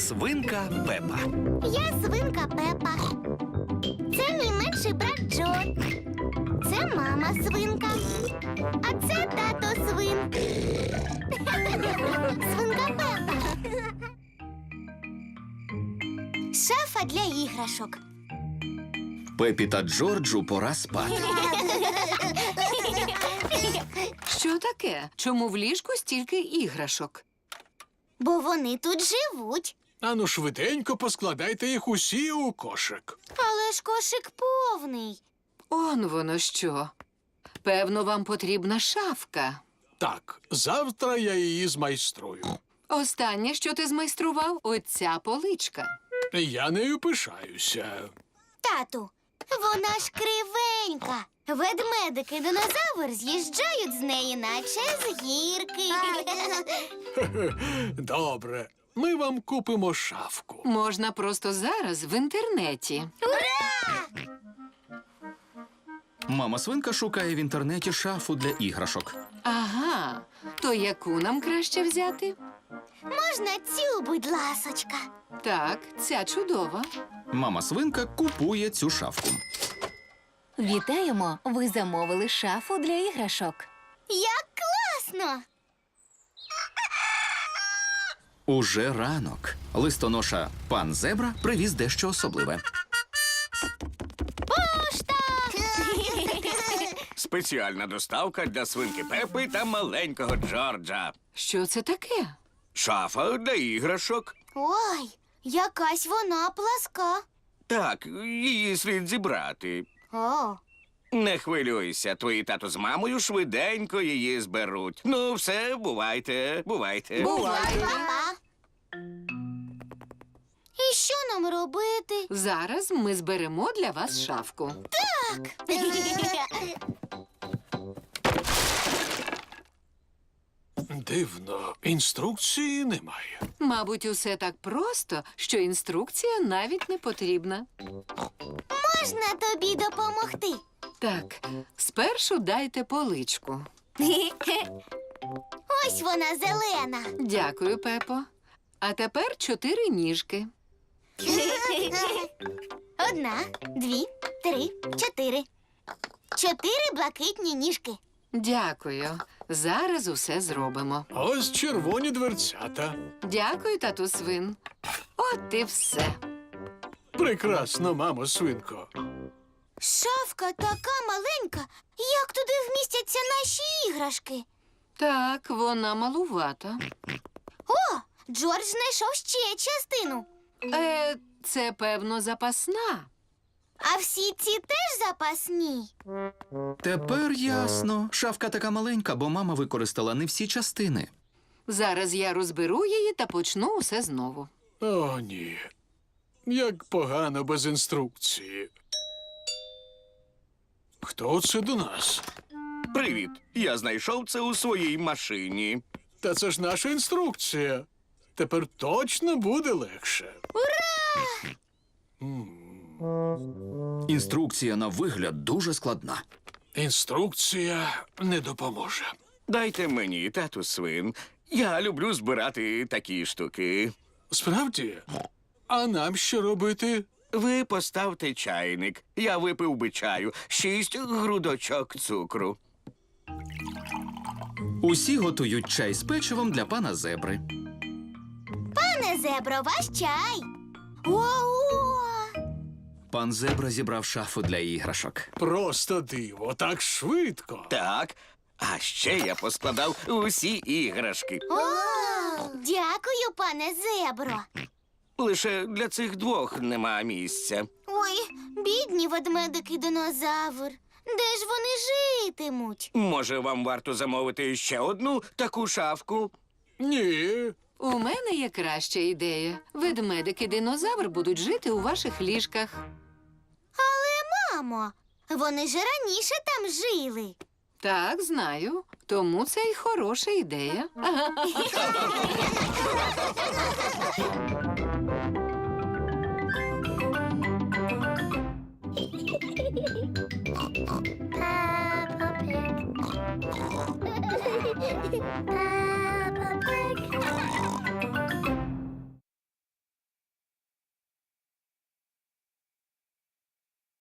Свинка Пепа. Я свинка Пепа. Це мій менший брат Джо. Це мама свинка. А це тато свин. Свинка Пепа. Шафа для іграшок. Пепі та Джорджу пора спати. Що таке? Чому в ліжку стільки іграшок? Бо вони тут живуть. Ану швиденько поскладайте їх усі у кошик. Але ж кошик повний. Он воно що. Певно, вам потрібна шафка. Так, завтра я її змайструю. Останнє, що ти змайстрував, оця поличка. Я нею пишаюся. Тату, вона ж кривенька. Ведмедики динозавр з'їжджають з неї, наче з гірки. Добре, ми вам купимо шафку. Можна просто зараз в інтернеті. Мама свинка шукає в інтернеті шафу для іграшок. Ага, то яку нам краще взяти? Можна цю, будь ласочка. Так, ця чудова. Мама свинка купує цю шафку. Вітаємо! Ви замовили шафу для іграшок. Як класно! Уже ранок. Листоноша пан Зебра привіз дещо особливе. Пошта! Спеціальна доставка для свинки Пепи та маленького Джорджа. Що це таке? Шафа для іграшок. Ой, якась вона пласка. Так, її слід зібрати. О, Не хвилюйся, твої тато з мамою швиденько її зберуть. Ну, все, бувайте, бувайте. Бувайте. папа. І нам робити? Зараз ми зберемо для вас шафку. Дивно, інструкції немає. Мабуть, усе так просто, що інструкція навіть не потрібна. Можна тобі допомогти? Так, спершу дайте поличку. Ось вона зелена. Дякую, Пепо. А тепер чотири ніжки. Одна, дві, три, чотири. Чотири блакитні ніжки. Дякую. Зараз усе зробимо. Ось червоні дверцята. Дякую, тату свин. От і все. Прекрасно, мамо свинко. Шафка така маленька. Як туди вмістяться наші іграшки? Так, вона малувата. О, Джордж знайшов ще частину. Е, це певно запасна. А всі ці теж запасні. Тепер ясно. Шафка така маленька, бо мама використала не всі частини. Зараз я розберу її та почну усе знову. О, ні. Як погано без інструкції. Хто це до нас? Привіт. Я знайшов це у своїй машині. Та це ж наша інструкція. Тепер точно буде легше. Інструкція на вигляд дуже складна. Інструкція не допоможе. Дайте мені, тату свин. Я люблю збирати такі штуки. Справді? А нам що робити? Ви поставте чайник. Я випив би чаю, шість грудочок цукру. Усі готують чай з печивом для пана зебри. Пане зебро, ваш чай. Ого! Пан зебра зібрав шафу для іграшок. Просто диво, так швидко. Так. А ще я поскладав усі іграшки. О, дякую, пане зебро. Лише для цих двох нема місця. Ой, бідні ведмедики динозавр. Де ж вони житимуть? Може, вам варто замовити ще одну таку шафку? Ні. У мене є краща ідея. Ведмедики динозавр будуть жити у ваших ліжках. Але, Мамо, вони ж раніше там жили. Так, знаю. Тому це й хороша ідея. Папа